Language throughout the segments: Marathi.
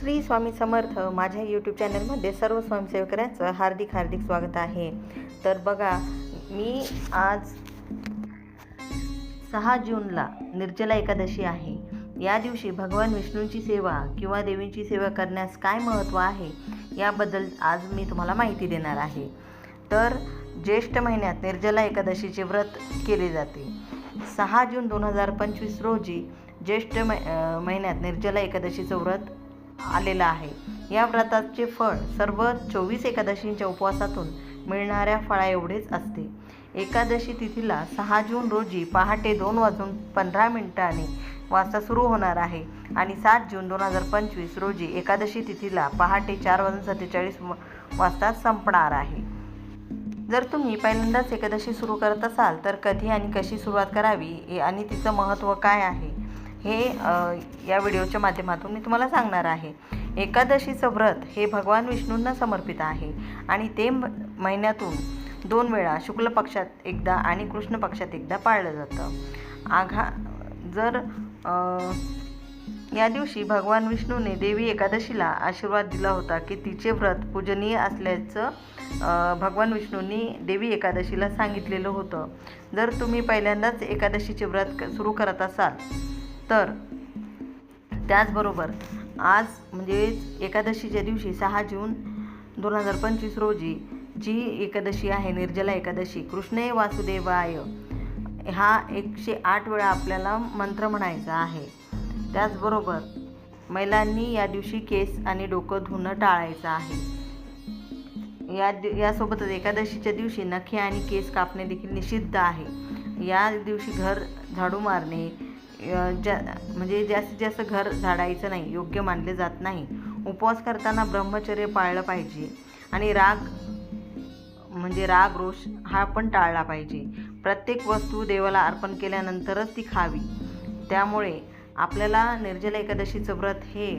श्री स्वामी समर्थ माझ्या यूट्यूब चॅनलमध्ये सर्व स्वयंसेवकऱ्यांचं हार्दिक हार्दिक स्वागत आहे. तर बघा मी आज सहा जूनला निर्जला एकादशी आहे. या दिवशी भगवान विष्णूंची सेवा किंवा देवींची सेवा करण्यास काय महत्त्व आहे याबद्दल आज मी तुम्हाला माहिती देणार आहे. तर ज्येष्ठ महिन्यात निर्जला एकादशीचे व्रत केले जाते. सहा जून दोन हजार पंचवीस रोजी ज्येष्ठ मै महिन्यात निर्जला एकादशीचं व्रत आलेलं आहे. या व्रताचे फळ सर्व चोवीस एकादशींच्या उपवासातून मिळणाऱ्या फळा एवढेच असते. एकादशी तिथीला सहा जून रोजी पहाटे दोन वाजून पंधरा मिनिटांनी वाजता सुरू होणार आहे आणि सात जून दोन हजार पंचवीस रोजी एकादशी तिथीला पहाटे चार वाजून सत्तेचाळीस वाजता संपणार आहे. जर तुम्ही पहिल्यांदाच एकादशी सुरू करत असाल तर कधी आणि कशी सुरुवात करावी हे- आणि तिचं महत्त्व काय आहे? हे या व्हिडिओच्या माध्यमातून मी तुम्हाला सांगणार आहे. एकादशीचं व्रत हे भगवान विष्णूंना समर्पित आहे आणि ते महिन्यातून दोन वेळा शुक्ल पक्षात एकदा आणि कृष्ण पक्षात एकदा पाळलं जातं. आघा जर या दिवशी भगवान विष्णूने देवी एकादशीला आशीर्वाद दिला होता की तिचे व्रत पूजनीय असल्याचं भगवान विष्णूंनी देवी एकादशीला सांगितलेलं होतं. जर तुम्ही पहिल्यांदाच एकादशीचे व्रत सुरू करत असाल तर त्याचबरोबर आज म्हणजे एकादशीच्या दिवशी सहा जून दोन हजार पंचवीस रोजी जी एकादशी आहे निर्जला एकादशी कृष्णे वासुदेवाय हा एकशे आठ वेळा आपल्याला मंत्र म्हणायचा आहे. त्याचबरोबर महिलांनी या दिवशी केस आणि डोकं धुणं टाळायचं आहे. या दि- यासोबतच एकादशीच्या दिवशी नखे आणि केस कापणे देखील निषिद्ध आहे. या दिवशी घर झाडू मारणे ज्या म्हणजे जास्तीत जास्त घर झाडायचं नाही योग्य मानले जात नाही. उपवास करताना ब्रह्मचर्य पाळलं पाहिजे. आणि राग म्हणजे राग रोष हा पण टाळला पाहिजे. प्रत्येक वस्तू देवाला अर्पण केल्यानंतरच ती खावी. त्यामुळे आपल्याला निर्जला एकादशीचं व्रत हे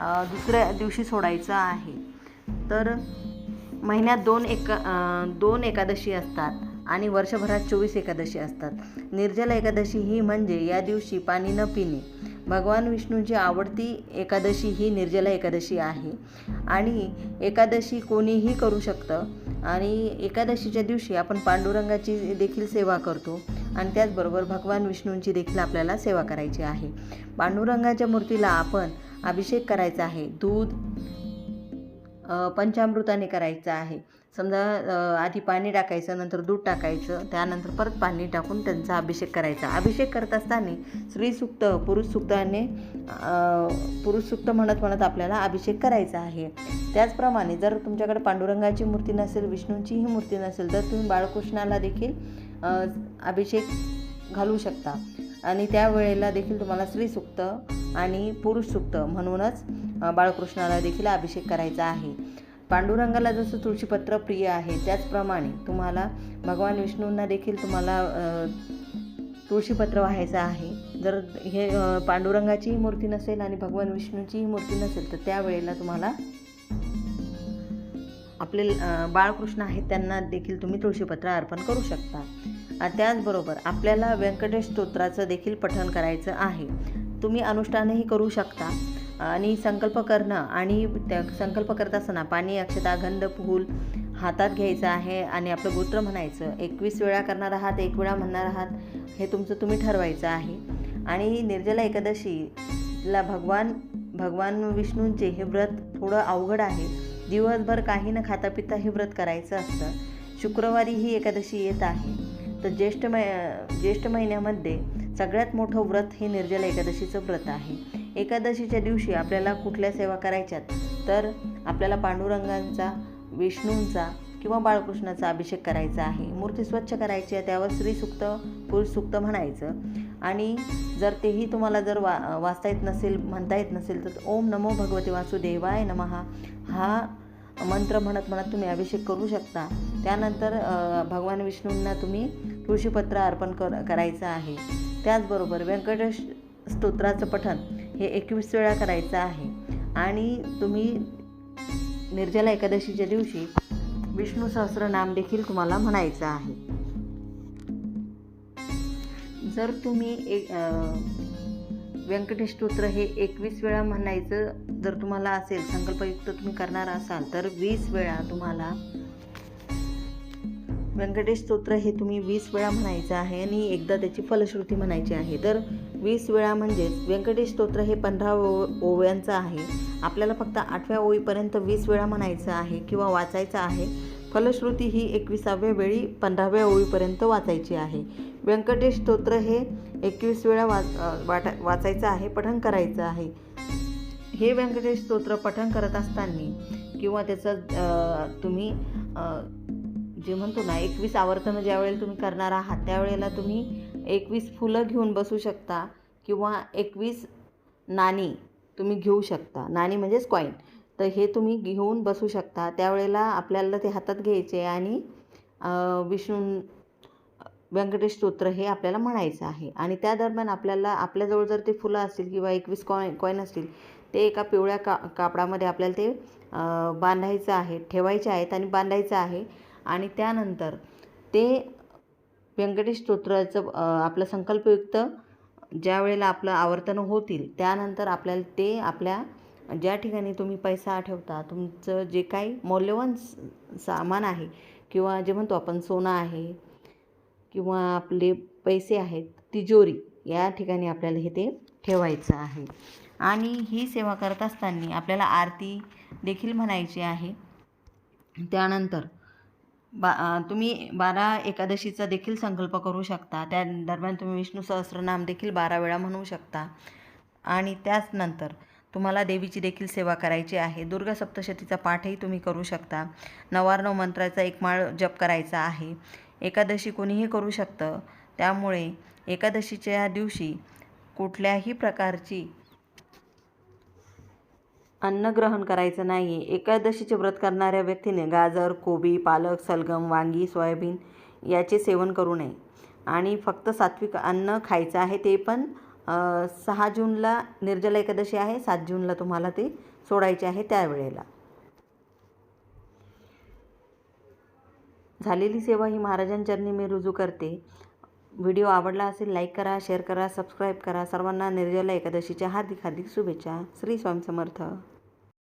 दुसऱ्या दिवशी सोडायचं आहे. तर महिन्यात दोन एक दोन एकादशी असतात. आणि वर्षभरात चोवीस एकादशी असतात. निर्जला एकादशी ही म्हणजे या दिवशी पाणी न पिणे. भगवान विष्णूंची आवडती एकादशी ही निर्जला एकादशी आहे. आणि एकादशी कोणीही करू शकतं. आणि एकादशीच्या दिवशी आपण पांडुरंगाची देखील सेवा करतो. आणि त्याचबरोबर भगवान विष्णूंची देखील आपल्याला सेवा करायची आहे. पांडुरंगाच्या मूर्तीला आपण अभिषेक करायचा आहे. दूध पंचामृताने करायचं आहे. समजा आधी पाणी टाकायचं नंतर दूध टाकायचं त्यानंतर परत पाणी टाकून त्यांचा अभिषेक करायचा. अभिषेक करत असताना स्त्रीसुक्त पुरुष सुक्ताने पुरुष सुक्त म्हणत म्हणत आपल्याला अभिषेक करायचा आहे. त्याचप्रमाणे जर तुमच्याकडे पांडुरंगाची मूर्ती नसेल विष्णूंचीही मूर्ती नसेल तर तुम्ही बाळकृष्णाला देखील अभिषेक घालू शकता. आणि त्यावेळेला देखील तुम्हाला स्त्रीसुक्त आणि पुरुष सुक्त म्हणूनच बाळकृष्णाला देखील अभिषेक करायचा आहे. पांडुरंगाला जसं तुळशीपत्र प्रिय आहे त्याचप्रमाणे तुम्हाला भगवान विष्णूंना देखील तुम्हाला तुळशीपत्र व्हायचं आहे. जर हे पांडुरंगाचीही मूर्ती नसेल आणि भगवान विष्णूचीही मूर्ती नसेल तर त्यावेळेला तुम्हाला आपले बाळकृष्ण आहेत त्यांना देखील तुम्ही तुळशीपत्र अर्पण करू शकता. त्याचबरोबर आपल्याला व्यंकटेश स्तोत्राचं देखील पठण करायचं आहे. तुम्ही अनुष्ठानही करू शकता. आणि संकल्प करणं आणि त्या संकल्प करत असताना पाणी अक्षता गंध फूल हातात घ्यायचं आहे आणि आपलं गोत्र म्हणायचं. एकवीस वेळा करणार आहात एक वेळा म्हणणार आहात हे तुमचं तुम्ही ठरवायचं आहे. आणि निर्जला एकादशीला भगवान भगवान विष्णूंचे हे व्रत थोडं अवघड आहे. दिवसभर काही न खाता पिता हे व्रत करायचं असतं. शुक्रवारी ही एकादशी येत आहे. तर ज्येष्ठ मै ज्येष्ठ महिन्यामध्ये सगळ्यात मोठं व्रत हे निर्जला एकादशीचं व्रत आहे. एकादशीच्या दिवशी आपल्याला कुठल्या सेवा करायच्यात? तर आपल्याला पांडुरंगांचा विष्णूंचा किंवा बाळकृष्णाचा अभिषेक करायचा आहे. मूर्ती स्वच्छ करायची आहे त्यावर स्त्रीसुक्त पुरुषसुक्त म्हणायचं. आणि जर तेही तुम्हाला जर वा वाचता येत नसेल म्हणता येत नसेल तर ओम नमो भगवते वासुदेवाय नमहा हा मंत्र म्हणत म्हणत तुम्ही अभिषेक करू शकता. त्यानंतर भगवान विष्णूंना तुम्ही तुळशीपत्र अर्पण कर करायचं आहे. त्याचबरोबर व्यंकटेश स्तोत्राचं पठण हे एकवीस वेळा करायचं आहे. आणि तुम्ही निर्जला एकादशीच्या दिवशी विष्णू सहस्रनाम देखील तुम्हाला म्हणायचं आहे. जर तुम्ही एक व्यंकटेश स्तोत्र हे एकवीस वेळा म्हणायचं जर तुम्हाला असेल संकल्पयुक्त तुम्ही करणार असाल तर वीस वेळा तुम्हाला व्यंकटेश स्तोत्र हे तुम्ही वीस वेळा म्हणायचं आहे आणि एकदा त्याची फलश्रुती म्हणायची आहे. तर वीस वेळा म्हणजेच व्यंकटेश स्तोत्र हे पंधरा ओ ओव्यांचं आहे. आपल्याला फक्त आठव्या ओळीपर्यंत वीस वेळा म्हणायचं आहे किंवा वाचायचं आहे. फलश्रुती ही एकविसाव्या वेळी पंधराव्या ओळीपर्यंत वाचायची आहे. व्यंकटेश स्तोत्र हे एकवीस वेळा वाच वाटा वाचायचं आहे पठण करायचं आहे. हे व्यंकटेश स्तोत्र पठण करत असताना किंवा त्याचं तुम्ही जे म्हणतो ना एकवीस आवर्तनं ज्या वेळेला तुम्ही करणार आहात त्यावेळेला तुम्ही एकवीस फुलं घेऊन बसू शकता किंवा एकवीस नाणी तुम्ही घेऊ शकता. नाणी म्हणजेच कॉईन तर हे तुम्ही घेऊन बसू शकता. त्यावेळेला आपल्याला ते हातात घ्यायचे आणि विष्णू व्यंकटेश स्तोत्र हे आपल्याला म्हणायचं आहे. आणि त्या दरम्यान आपल्याला आपल्याजवळ जर ते फुलं असतील किंवा एकवीस कॉईन कॉईन असतील ते एका पिवळ्या का कापडामध्ये आपल्याला ते बांधायचं आहे ठेवायचे आहेत आणि बांधायचं आहे. आणि त्यानंतर ते व्यंकटेश स्तोत्राचं आपलं संकल्पयुक्त ज्या वेळेला आपलं आवर्तनं होतील त्यानंतर आपल्याला ते आपल्या ज्या ठिकाणी तुम्ही पैसा ठेवता तुमचं जे काही मौल्यवान स- सामान आहे किंवा जे म्हणतो आपण सोनं आहे किंवा आपले पैसे आहेत तिजोरी या ठिकाणी आपल्याला हे ते ठेवायचं आहे. आणि ही सेवा करत असताना आपल्याला आरती देखील म्हणायची आहे. त्यानंतर बा तुम्ही बारा एकादशीचा देखील संकल्प करू शकता. त्या दरम्यान तुम्ही विष्णू सहस्रनाम देखील बारा वेळा म्हणू शकता. आणि त्याचनंतर तुम्हाला देवीची देखील सेवा करायची आहे. दुर्गा सप्तशतीचा पाठही तुम्ही करू शकता. नवार्णव मंत्राचा एक माळ जप करायचा आहे. एकादशी कोणीही करू शकतं. त्यामुळे एकादशीच्या दिवशी कुठल्याही प्रकारची अन्न ग्रहण करायचं नाही आहे एकादशीचे व्रत करणाऱ्या व्यक्तीने गाजर कोबी पालक सलगम वांगी सोयाबीन याचे सेवन करू नये. आणि फक्त सात्विक अन्न खायचं आहे ते पण सहा जूनला निर्जला एकादशी आहे सात जूनला तुम्हाला ते सोडायचे आहे त्यावेळेला झालेली सेवा ही महाराजांचरणी मी रुजू करते. व्हिडिओ आवडला असेल लाईक करा शेअर करा सबस्क्राईब करा. सर्वांना निर्जला एकादशीच्या हार्दिक हार्दिक शुभेच्छा. श्री स्वामी समर्थ.